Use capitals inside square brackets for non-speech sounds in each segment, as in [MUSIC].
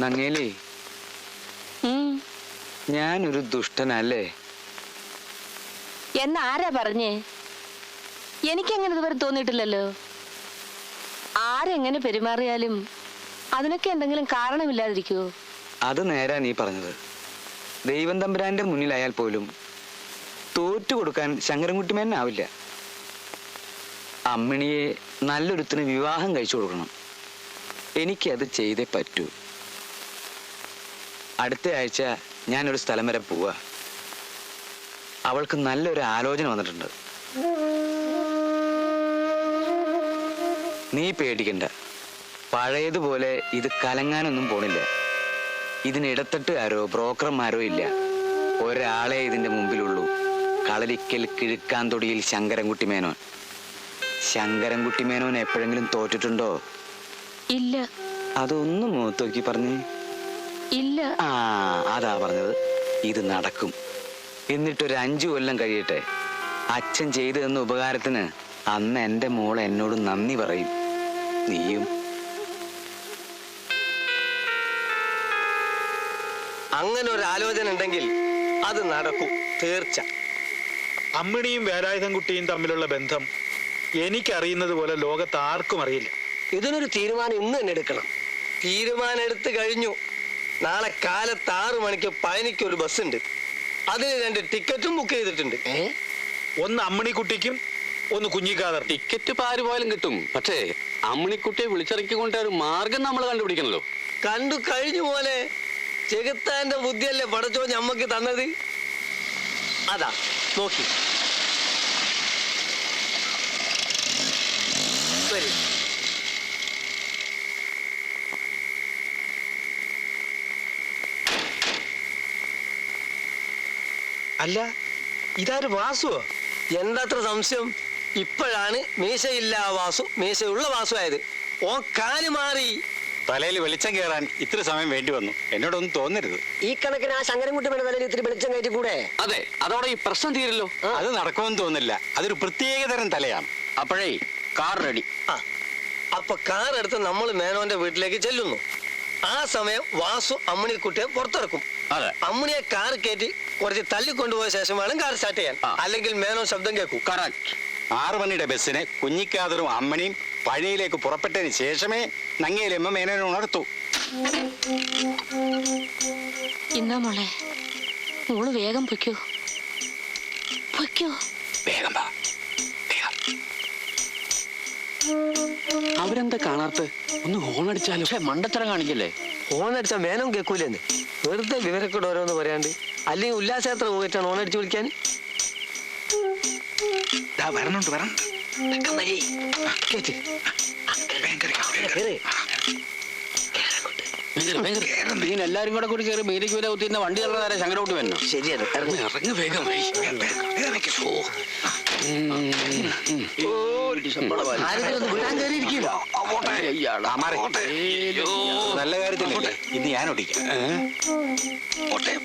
നങ്ങേലേ. ഞാനൊരു ദുഷ്ടനല്ലേ? എന്ന് ആരാ പറഞ്ഞേ? എനിക്കങ്ങനെ ഇതുവരെ തോന്നിയിട്ടില്ലല്ലോ. ആരെങ്ങനെ പെരുമാറിയാലും അതിനൊക്കെ എന്തെങ്കിലും കാരണമില്ലാതിരിക്കുവോ? അത് നേരാ നീ പറഞ്ഞത്. ദൈവം തമ്പുരാന്റെ മുന്നിലായാൽ പോലും തോറ്റു കൊടുക്കാൻ ശങ്കരൻകുട്ടിമേനാവില്ല അമ്മിണിയെ നല്ലൊരുത്തിന് വിവാഹം കഴിച്ചു കൊടുക്കണം. എനിക്കത് ചെയ്തേ പറ്റൂ. അടുത്ത ആഴ്ച ഞാനൊരു സ്ഥലം വരെ പോവാ. അവൾക്ക് നല്ലൊരു ആലോചന വന്നിട്ടുണ്ട്. നീ പേടിക്കണ്ട. പഴയതുപോലെ ഇത് കലങ്ങാനൊന്നും പോണില്ല. ഇതിനിടത്തിട്ട് ആരോ ബ്രോക്കർമാരോ ഇല്ല. ഒരാളെ ഇതിന്റെ മുമ്പിലുള്ളൂ. കളരിക്കൽ കിഴുക്കാന്തൊടിയിൽ ശങ്കരൻകുട്ടി മേനോൻ ശങ്കരൻകുട്ടി മേനോൻ എപ്പോഴെങ്കിലും തോറ്റിട്ടുണ്ടോ? ഇല്ല. അതൊന്നും മുഖത്തോക്കി പറഞ്ഞേ. ഇല്ല. ആ അതാ പറഞ്ഞത്. ഇത് നടക്കും. എന്നിട്ടൊരു അഞ്ചു കൊല്ലം കഴിയട്ടെ. അച്ഛൻ ചെയ്തു തന്ന ഉപകാരത്തിന് അന്ന് എന്റെ മോൾ എന്നോട് നന്ദി പറയും. നീയും. അങ്ങനെ ഒരു ആലോചന ഉണ്ടെങ്കിൽ അത് നടക്കും. തീർച്ച. അമ്മിണിയും വേലായുധം കുട്ടിയും തമ്മിലുള്ള ബന്ധം എനിക്കറിയുന്നത് പോലെ ലോകത്ത് ആർക്കും അറിയില്ല. ഇതിനൊരു തീരുമാനം ഇന്ന് തന്നെ എടുക്കണം. തീരുമാനം എടുത്തു കഴിഞ്ഞു. നാളെ കാലത്ത് ആറു മണിക്ക് പഴനിക്ക് ഒരു ബസ് ഉണ്ട് അതിന് രണ്ട് ടിക്കറ്റും ബുക്ക് ചെയ്തിട്ടുണ്ട്. ഒന്ന് അമ്മണിക്കുട്ടിക്കും ഒന്ന് കുഞ്ഞിക്കാതർ ടിക്കറ്റ് ഇപ്പൊ ആര് പോയാലും കിട്ടും. പക്ഷേ അമ്മണിക്കുട്ടിയെ വിളിച്ചിറക്കിക്കൊണ്ട് ഒരു മാർഗം നമ്മൾ കണ്ടുപിടിക്കണല്ലോ. കണ്ടു കഴിഞ്ഞു പോലെ ചെകുത്താന്റെ ബുദ്ധിയല്ലേ പടച്ചോ ഞമ്മക്ക് തന്നത്? അതാ നോക്കി. വരൂ. അല്ല ഇതാര് വാസുവോ? എന്താത്ര സംശയം? ഇപ്പോഴാണ് മീശയില്ല വാസു മീശയുള്ള വാസു ആയത് ഓ കാൽ മാറി. തലയിൽ വെളിച്ചം കയറാൻ ഇത്ര സമയം വേണ്ടി വന്നു. എന്നോടൊന്നും തോന്നരുത്. ഈ കണക്കിന് ആ ശങ്കരൻകുട്ടി മേലെ തലയിൽ ഇത്തിരി വെളിച്ചം കയറ്റി കൂടെ അതെ അതോടെ ഈ പ്രശ്നം തീരല്ലോ അത് നടക്കുമെന്ന് തോന്നില്ല. അതൊരു പ്രത്യേക തരം തലയാണ്. അപ്പോഴേ കാർ റെഡി. ആ അപ്പൊ കാർ എടുത്ത് നമ്മൾ മേനോന്റെ വീട്ടിലേക്ക് ചെല്ലുന്നു. ആ സമയം വാസു അമ്മിണിക്കുട്ടിയെ പുറത്തിറക്കും. അതെ. അമ്മിണിയെ കാർ കയറ്റി കുറച്ച് തല്ലിക്കൊണ്ടുപോയ ശേഷം വേണം കാർ സ്റ്റാർട്ട് ചെയ്യാൻ. അല്ലെങ്കിൽ മേനോ ശബ്ദം കേൾക്കും. കറക്റ്റ് ആറു മണിയുടെ ബസ്സിന് കുഞ്ഞിക്കാതറും അമ്മണിയും പഴയിലേക്ക് പുറപ്പെട്ടതിന് ശേഷമേ നങ്ങയിലമ്മ മേനോനെ ഉണർത്തു. ഇന്നാ മോളെ മോൾ വേഗം പൊയ്ക്കോ. പൊയ്ക്കോ. വേഗം വാ. വേഗം. അവരെന്താ കാണാത്ത ഒന്ന് ഹോൺ അടിച്ചാലും? മണ്ടത്തരം കാണിക്കല്ലേ? ഓൺ അടിച്ച മേനോൻ കേൾക്കൂലെന്ന് വെറുതെ വിവരക്കൂടെ ഓരോന്ന് പറയാണ്ട്. അല്ലെങ്കിൽ ഉല്ലാസയാത്ര പോയിട്ടാണ് ഓൺ അടിച്ചു വിളിക്കാൻ വരണുണ്ട് വരണം. ഇങ്ങനെ എല്ലാരും കൂടെ കൂടി കയറി മീതിക്ക് വില കുത്തിയിരുന്ന വണ്ടി തള്ളതാരെ ശങ്കരോട്ട് വന്നു? ശരിയാണ് ഇറങ്ങ്. വേഗം. നല്ല കാര്യത്തിലല്ലേ? ഇന്ന് ഞാൻ ഓടിക്കാം ആ. കേറി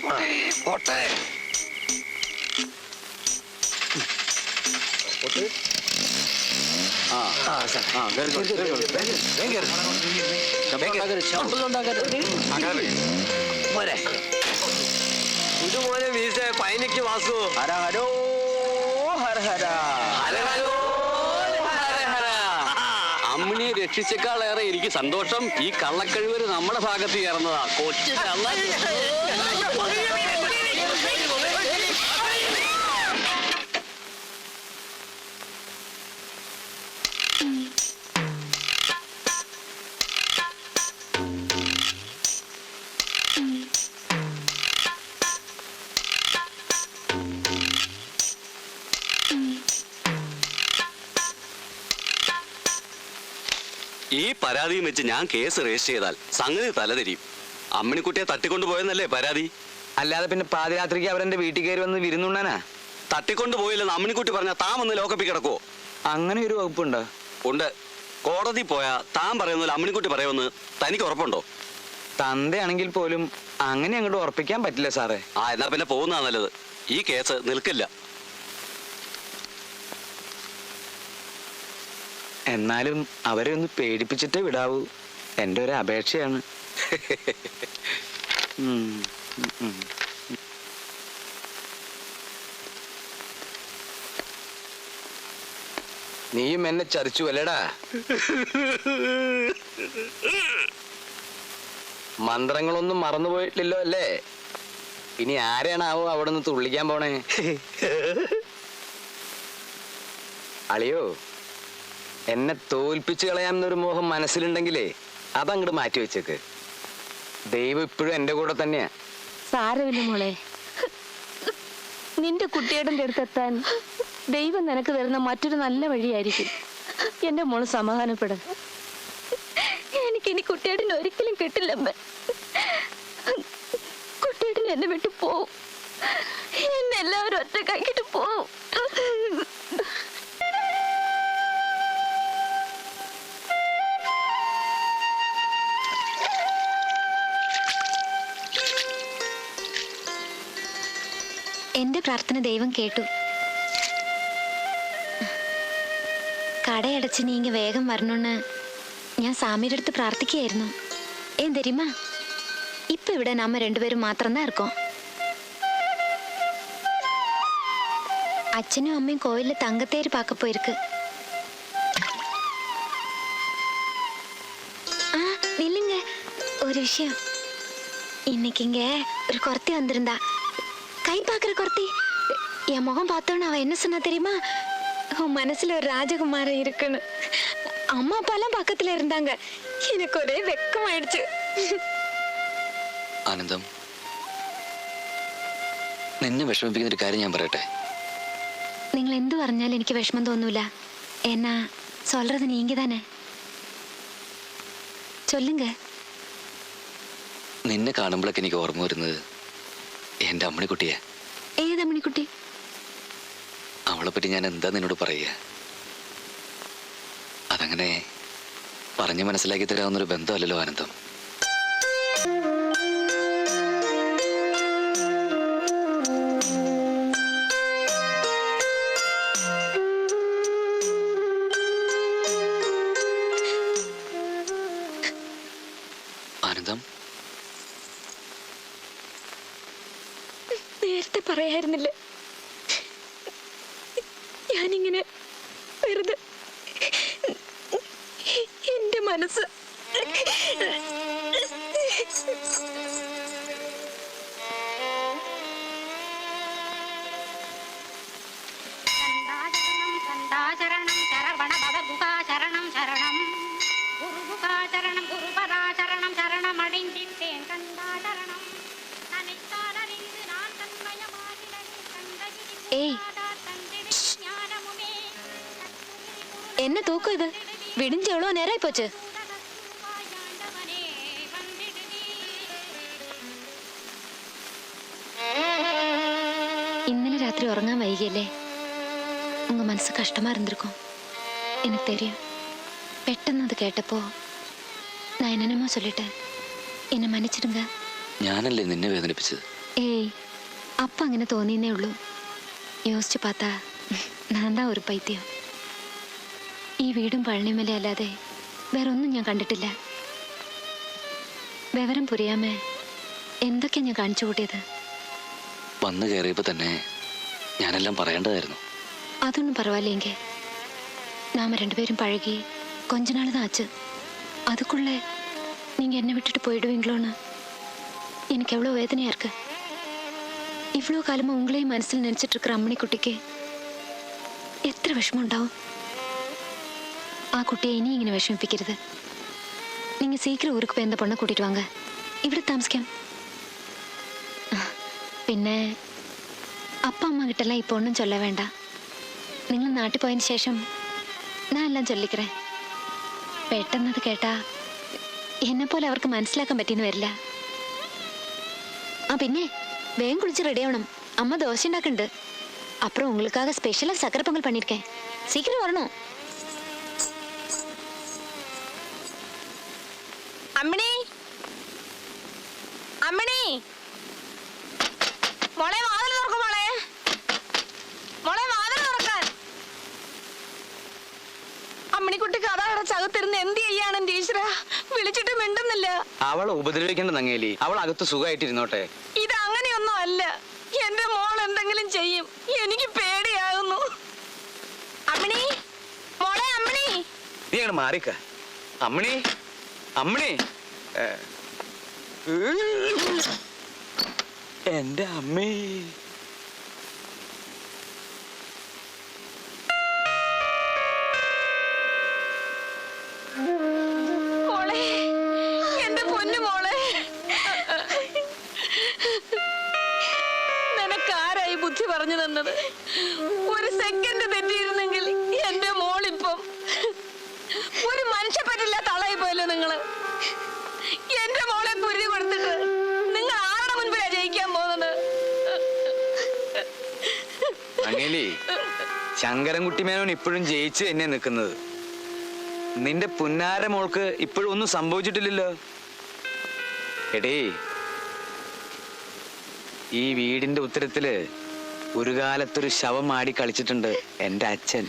കേറി, ഇതുപോലെ വീസ പൈനക്ക് വാസു ഹര ഹരോ ഹര ഹര അമ്മിണിയെ രക്ഷിച്ചേക്കാളേറെ എനിക്ക് സന്തോഷം ഈ കള്ളക്കഴിവര് നമ്മുടെ ഭാഗത്ത് ചേർന്നതാ കൊച്ചു കള്ള പരാതിയും വെച്ച് ഞാൻ കേസ് രജിസ്റ്റർ ചെയ്താൽ സംഗതി തലതിരിയും. അമ്മിണിക്കുട്ടിയെ തട്ടിക്കൊണ്ടുപോയെന്നല്ലേ പരാതി? അല്ലാതെ പിന്നെ പാതിരാത്രിക്ക് അവരെന്റെ വീട്ടിൽ കയറി വന്ന് വിരുന്നുണ്ണാനാ? തട്ടിക്കൊണ്ടുപോയില്ലെന്ന് അമ്മിണിക്കുട്ടി പറഞ്ഞാൽ താൻ വന്ന് ലോക്കപ്പിൽ കിടക്കുവോ? അങ്ങനെ ഒരു വകുപ്പുണ്ടോ? ഉണ്ട്. കോടതി പോയാ താൻ പറയുന്നില്ല അമ്മിണിക്കുട്ടി പറയുമെന്ന് തനിക്ക് ഉറപ്പുണ്ടോ? തന്തയാണെങ്കിൽ പോലും അങ്ങനെ അങ്ങോട്ട് ഉറപ്പിക്കാൻ പറ്റില്ല സാറേ. ആ എന്നാ പിന്നെ പോകുന്നതാ നല്ലത്. ഈ കേസ് നിൽക്കില്ല. എന്നാലും അവരെ ഒന്ന് പേടിപ്പിച്ചിട്ടേ വിടാവൂ. എന്റെ ഒരു അപേക്ഷയാണ്. നീയും എന്നെ ചതിച്ചു അല്ലേടാ? മന്ത്രങ്ങളൊന്നും മറന്നുപോയിട്ടില്ലല്ലോ അല്ലേ? ഇനി ആരെയാണാവോ അവിടെ നിന്ന് തുള്ളിക്കാൻ പോണേ? [LAUGHS] അളിയോ എന്നെ തോൽപ്പിച്ചു കളയാമെന്നൊരു മോഹം മനസ്സിലുണ്ടെങ്കിലേ അതങ്ങോട്ട് മാറ്റി വെച്ചേക്ക്. ദൈവം ഇപ്പോഴും എന്റെ കൂടെ തന്നെയാ. സാരമില്ല മോളെ. നിന്റെ കുട്ടിയുടെ അടുത്തെത്താൻ ദൈവം നിനക്ക് തരുന്ന മറ്റൊരു നല്ല വഴിയായിരിക്കും. എന്റെ മോൾ സമാധാനപ്പെടും. എനിക്കിനി കുട്ടിയേട്ടൻ ഒരിക്കലും കിട്ടില്ലമ്മ. കുട്ടിയേട്ടൻ എന്നെ വിട്ടു പോവും. എന്നെ എല്ലാവരും ഒറ്റക്കാക്കിട്ട് പോവും. എന്റെ പ്രാർത്ഥന ദൈവം കേട്ടു. കടയടച്ച് നീങ്ങി വേഗം വരണമെന്ന് ഞാൻ സാമിയുടെ അടുത്ത് പ്രാർത്ഥിക്കുകയായിരുന്നു. ഏൻ തരുമാ ഇപ്പൊ ഇവിടെ നമ്മ രണ്ടുപേരും മാത്രം തന്നെ ഇറക്കോ? അച്ഛനും അമ്മയും കോയിലിൽ തങ്കത്തേര് പാക്ക പോയിருக்கு ആ നില്ലുങ്ക ഒരു വിഷയം. ഇന്നിക്കിങ്ങേ ഒരു കുറത്തി குறத்தி கை பார்க்குற குறத்தி என் முகம் பார்த்தோன்னு அவ என்ன சொன்னா தெரியுமா உன் மனசுல ஒரு ராஜகுமாரன் இருக்குன்னு அம்மா அப்பாலாம் பக்கத்துல இருந்தாங்க எனக்கு ஒரே வெக்கமாயிடுச்சு ആനന്ദം നിന്നെ വിഷമിപ്പിക്കുന്ന ഒരു കാര്യം ഞാൻ പറയട്ടെ നിങ്ങൾ എന്തു പറഞ്ഞാലും എനിക്ക് വിഷമം തോന്നൂല എന്നാ சொல்றது நீங்க தானே சொல்லுங்க നിന്നെ കാണുമ്പോഴൊക്കെ എനിക്ക് ഓർമ്മ വരുന്നത് എന്റെ അമ്മണിക്കുട്ടിയെ. ഏതമ്മണിക്കുട്ടി അവളെ പറ്റി ഞാൻ എന്താ നിന്നോട് പറയുക? അതങ്ങനെ പറഞ്ഞു മനസ്സിലാക്കി തരാവുന്നൊരു ബന്ധമല്ലല്ലോ ആനന്ദം. പറയായിരുന്നില്ല. ഞാനിങ്ങനെ വെറുതെ എന്റെ മനസ്സ് ശരണം ശരവണ ഭവഗുഹാചരണം ശരണം. ഗുരുഗുഹാചരണം ഗുരുപരാചരണം தூக்கம் இது விடிஞ்சு எவ்வளோ நேரம் போச்சு ഇന്നലെ രാത്രി ഉറങ്ങാൻ വൈകിയല്ലേ? ഉങ്ങ മനസ്സ് കഷ്ടമായിരുന്നിരിക്കും എനിക്ക് തരും പെട്ടെന്ന് അത് കേട്ടപ്പോ നയനനമ്മ ചൊല്ലിട്ട് എന്നെ മന്നിച്ചിടുങ്ക. ഞാനല്ലേ നിന്നെ വേദനിപ്പിച്ചത്? ഏയ് അപ്പ അങ്ങനെ തോന്നിയെന്നേ ഉള്ളൂ. യോസിച്ച് പാത്ത നാന്താ ഒരു പൈത്യം. ഈ വീടും പഴനിമല അല്ലാതെ വേറൊന്നും ഞാൻ കണ്ടിട്ടില്ല വിവരം പുരിയാമേ എന്തൊക്കെയാ ഞാൻ കാണിച്ചു കൂട്ടിയത് വന്നു കയറിയപ്പോൾ തന്നെ ഞാനെല്ലാം പറയേണ്ടതായിരുന്നു അതൊന്നും പരവായില്ലേങ്ക നാമ രണ്ടുപേരും പഴകി கொஞ்ச நாள் தான் ஆச்சு அதுக்குள்ள நீங்க என்ன விட்டுட்டு போயிடுவீங்களோன்னு எனக்கு எவ்வளோ வேதனையா இருக்கு இவ்வளோ காலமா உங்களையும் மனசில் நினைச்சிட்டு இருக்கிற அம்மணி குட்டிக்கு എത്ര വിഷമം ഉണ്ടാവും ആ കുട്ടിയെ ഇനി ഇങ്ങനെ വിഷമിപ്പിക്കരുത്. നിങ്ങൾ സീക്കിരം ഊർക്ക് പോയി എന്താ പൊണ്ണ കൂട്ടിയിട്ട് വാങ്ങ ഇവിടെ താമസിക്കാം. പിന്നെ അപ്പ അമ്മ കിട്ടല്ല ഇപ്പൊ ഒന്നും ചൊല്ല വേണ്ട. നിങ്ങൾ നാട്ടിൽ പോയതിന് ശേഷം ഞാൻ എല്ലാം ചൊല്ലിക്കറേ. പെട്ടെന്നത് കേട്ടാ എന്നെപ്പോലെ അവർക്ക് മനസ്സിലാക്കാൻ പറ്റിയെന്ന് വരില്ല. ആ പിന്നെ വേഗം കുളിച്ച് ആവണം. അമ്മ ദോശ ഉണ്ടാക്കുന്നുണ്ട്. അപ്പുറം ഉങ്ങൾക്കാകെ ஸ்பெஷலாக சக்கரை பொங்கல் பண்ணியிருக்கேன் சீக்கிரம் வரணும் മോളെ വാതിൽ തുറക്കും മോളെ. മോളെ വാതിൽ തുറക്കാൻ. അമ്മിണിക്കുട്ടി കഥ അടച്ചകത്തിരുന്ന് എന്ത് ചെയ്യാണ് ഈശ്വര? വിളിച്ചിട്ട് മിണ്ടുന്നില്ല. അവൾ ഉപദ്രവിക്കേണ്ട നങ്ങേലി അവൾ അകത്ത് സുഖമായിട്ടിരുന്നോട്ടെ. ഇത് അങ്ങനെയൊന്നും അല്ല. എന്റെ മോൾ എന്തെങ്കിലും ചെയ്യും. എനിക്ക് പേടിയാകുന്നു. അമ്മിണി മോളെ അമ്മിണി. നീ അങ്ങോട്ട് മാറിക്ക. അമ്മിണി അമ്മണി. ഏ. എന്റെ അമ്മേ ശങ്കരൻകുട്ടി മേനോൻ ഇപ്പോഴും ജയിച്ച് എന്നെ നിൽക്കുന്നത്. നിന്റെ പുന്നാര മോൾക്ക് ഇപ്പോഴും ഒന്നും സംഭവിച്ചിട്ടില്ലല്ലോ. എടേ ഈ വീടിന്റെ ഉത്തരത്തിൽ ഒരു കാലത്തൊരു ശവം ആടി കളിച്ചിട്ടുണ്ട് എന്റെ അച്ഛൻ.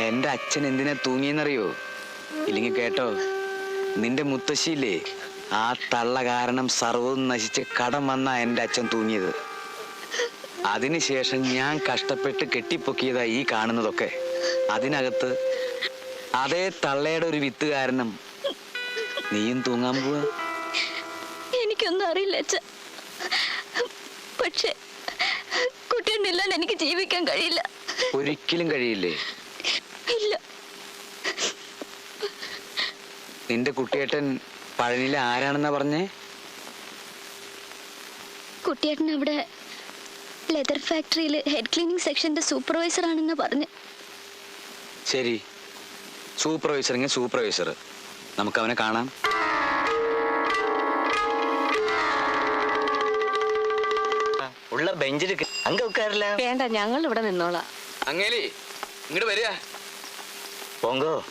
എന്റെ അച്ഛൻ എന്തിനാ തൂങ്ങിയെന്നറിയോ? ഇല്ലെങ്കിൽ കേട്ടോ നിന്റെ മുത്തശ്ശിയില്ലേ? ആ തള്ള കാരണം സർവവും നശിച്ച് കടം വന്നാ എന്റെ അച്ഛൻ തൂങ്ങിയത്. അതിനുശേഷം ഞാൻ കഷ്ടപ്പെട്ട് കെട്ടിപ്പൊക്കിയതാ ഈ കാണുന്നതൊക്കെ. അതിനകത്ത് അതേ തള്ളയുടെ ഒരു വിത്ത് കാരണം നീയും തൂങ്ങാൻ പോവാ. എനിക്കൊന്നും അറിയില്ല പക്ഷേ പക്ഷെ കുട്ടിയുണ്ടില്ലാണ്ട് എനിക്ക് ജീവിക്കാൻ കഴിയില്ല. ഒരിക്കലും കഴിയില്ലേ? ഇല്ല. നിന്റെ കുട്ടിയേട്ടൻ പഴനിയിലെ ആരാണെന്നാ പറഞ്ഞേ? കുട്ടിയേട്ടൻ അവിടെ ലെതർ ഫാക്ടറിയിൽ ഹെഡ് ക്ലീനിങ് സെക്ഷന്റെ സൂപ്പർവൈസർ ആണെന്ന് പറഞ്ഞു. ശരി. Supervisor supervisor. നമുക്ക് അവനെ കാണാം ഉള്ള ബെഞ്ചിൽ അങ്ങ് ഉക്കാറില്ല. വേണ്ട ഞങ്ങൾ ഇവിടെ നിന്നോളാം. അങ്ങേലി ഇങ്ങോട്ട് വരിക. പോങ്കോ.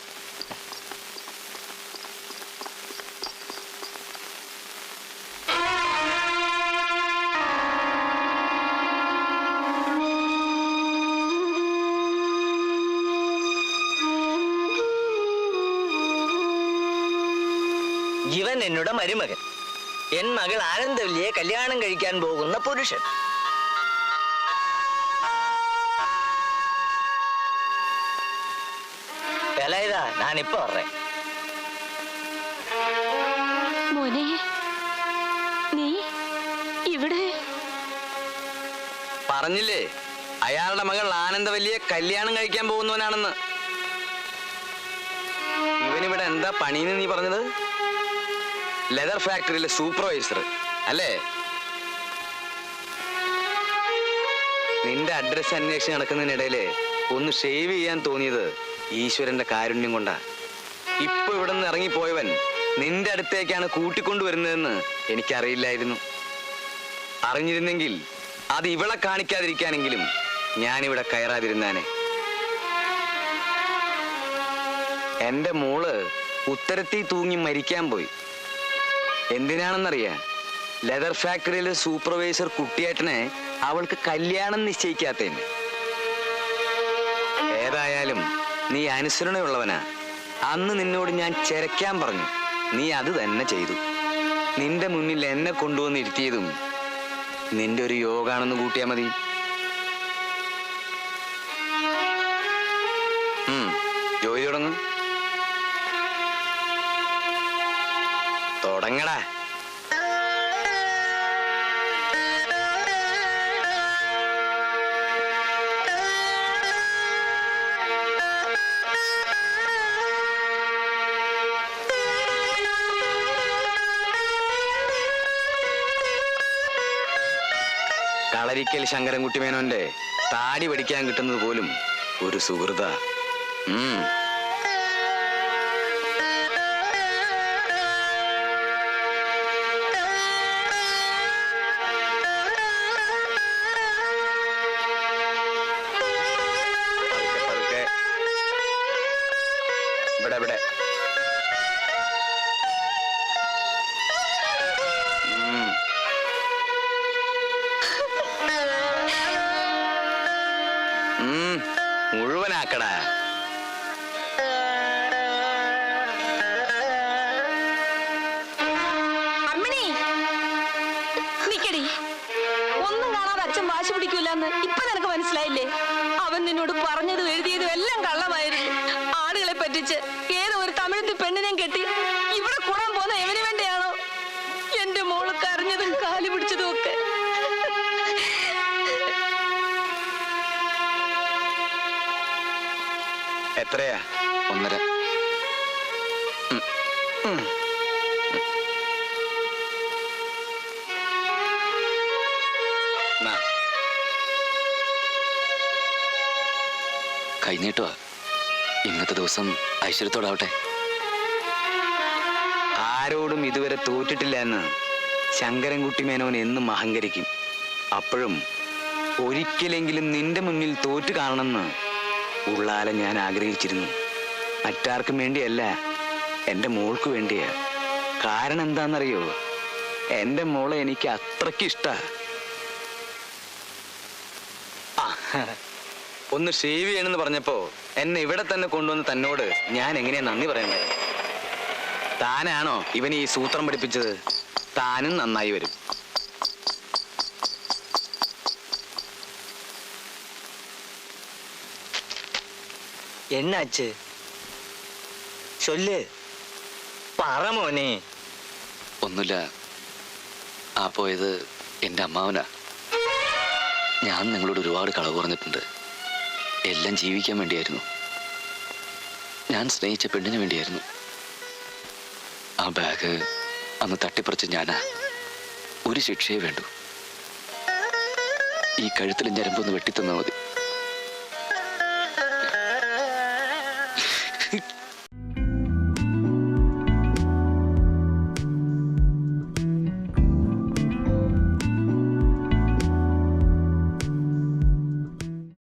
ഇവൻ എന്നോട് മരുമകൻ. എൻ മകൾ ആനന്ദവല്ലിയെ കല്യാണം കഴിക്കാൻ പോകുന്ന പുരുഷൻ. ഇതാ ഞാനിപ്പോ പറഞ്ഞേ മോനെ നീ ഇവിടെ? പറഞ്ഞില്ലേ അയാളുടെ മകൾ ആനന്ദവല്ലിയെ കല്യാണം കഴിക്കാൻ പോകുന്നവനാണെന്ന്. ഇവനിവിടെ എന്താ പണിന്ന് നീ പറഞ്ഞത്? ലെതർ ഫാക്ടറിയിലെ സൂപ്പർവൈസർ അല്ലേ? നിന്റെ അഡ്രസ് അന്വേഷിച്ച് നടക്കുന്നതിനിടയിൽ ഒന്ന് ഷേവ് ചെയ്യാൻ തോന്നിയത് ഈശ്വരന്റെ കാരുണ്യം കൊണ്ടാ. ഇപ്പൊ ഇവിടെ നിന്ന് ഇറങ്ങിപ്പോയവൻ നിന്റെ അടുത്തേക്കാണ് കൂട്ടിക്കൊണ്ടുവരുന്നതെന്ന് എനിക്കറിയില്ലായിരുന്നു. അറിഞ്ഞിരുന്നെങ്കിൽ അത് ഇവളെ കാണിക്കാതിരിക്കാനെങ്കിലും ഞാനിവിടെ കയറാതിരുന്നാനെ. എന്റെ മോൾ ഉത്തരത്തിൽ തൂങ്ങി മരിക്കാൻ പോയി. എന്തിനാണെന്നറിയാം? ലെതർ ഫാക്ടറിയിലെ സൂപ്പർവൈസർ കുട്ടിയേട്ടനെ അവൾക്ക് കല്യാണം നിശ്ചയിക്കാത്തതിന്. ഏതായാലും നീ അനുസരണയുള്ളവനാ. അന്ന് നിന്നോട് ഞാൻ ചെരക്കാൻ പറഞ്ഞു. നീ അത് തന്നെ ചെയ്തു. നിന്റെ മുന്നിൽ എന്നെ കൊണ്ടുവന്ന് ഇരുത്തിയതും നിന്റെ ഒരു യോഗാണെന്ന് കൂട്ടിയാ മതി. ജോലി തുടങ്ങും. തുടങ്ങടാ കളരിക്കൽ ശങ്കരൻകുട്ടി മേനോന്റെ താടി പഠിക്കാൻ കിട്ടുന്നത് പോലും ഒരു സുഹൃത. കള്ളനാണെന്ന് ഇപ്പൊ നിനക്ക് മനസ്സിലായില്ലേ? അവൻ നിന്നോട് പറഞ്ഞതും എഴുതിയതും എല്ലാം കള്ളമായിരുന്നു. ആളുകളെ പറ്റിച്ച് ഏതോ ഒരു തമിഴത്തി പെണ്ണിനെയും കെട്ടി ഇവിടെ കൂടാൻ പോകുന്ന എവന് വേണ്ടിയാണോ എന്റെ മോൾ കരഞ്ഞതും കാലി പിടിച്ചതും ഒക്കെ? എത്രയാ? കൈനീട്ടുവാ ഇന്നത്തെ ദിവസം ഐശ്വര്യത്തോടാവട്ടെ. ആരോടും ഇതുവരെ തോറ്റിട്ടില്ല എന്ന് ശങ്കരൻകുട്ടി മേനോൻ എന്നും അഹങ്കരിക്കും. അപ്പോഴും ഒരിക്കലെങ്കിലും നിന്റെ മുന്നിൽ തോറ്റു കാണണമെന്ന് ഉള്ളാലെ ഞാൻ ആഗ്രഹിച്ചിരുന്നു. മറ്റാർക്കും വേണ്ടിയല്ല എന്റെ മോൾക്ക് വേണ്ടിയാ. കാരണം എന്താണെന്നറിയോ? എന്റെ മോളെ എനിക്ക് അത്രയ്ക്ക് ഇഷ്ടാ. ആ, ഒന്ന് ഷേവ് ചെയ്യണമെന്ന് പറഞ്ഞപ്പോ എന്നെ ഇവിടെ തന്നെ കൊണ്ടുവന്ന് തന്നോട് ഞാൻ എങ്ങനെയാ നന്ദി പറയുന്നത്? താനാണോ ഇവൻ ഈ സൂത്രം പഠിപ്പിച്ചത്? താനും നന്നായി വരും. എന്നാച്ച് ചൊല്ല്. പറ മോനെ. ഒന്നുമില്ല. ആ പോയത് എന്റെ അമ്മാവനാ. ഞാൻ നിങ്ങളോട് ഒരുപാട് കളവ് പറഞ്ഞിട്ടുണ്ട്. എല്ലാം ജീവിക്കാൻ വേണ്ടിയായിരുന്നു. ഞാൻ സ്നേഹിച്ച പെണ്ണിന് വേണ്ടിയായിരുന്നു. ആ ബാഗ് അന്ന് തട്ടിപ്പറിച്ച് ഞാനാ. ഒരു ശിക്ഷയെ വേണ്ടു. ഈ കഴുത്തിൽ ഞരമ്പൊന്ന് വെട്ടിത്തന്നാൽ മതി.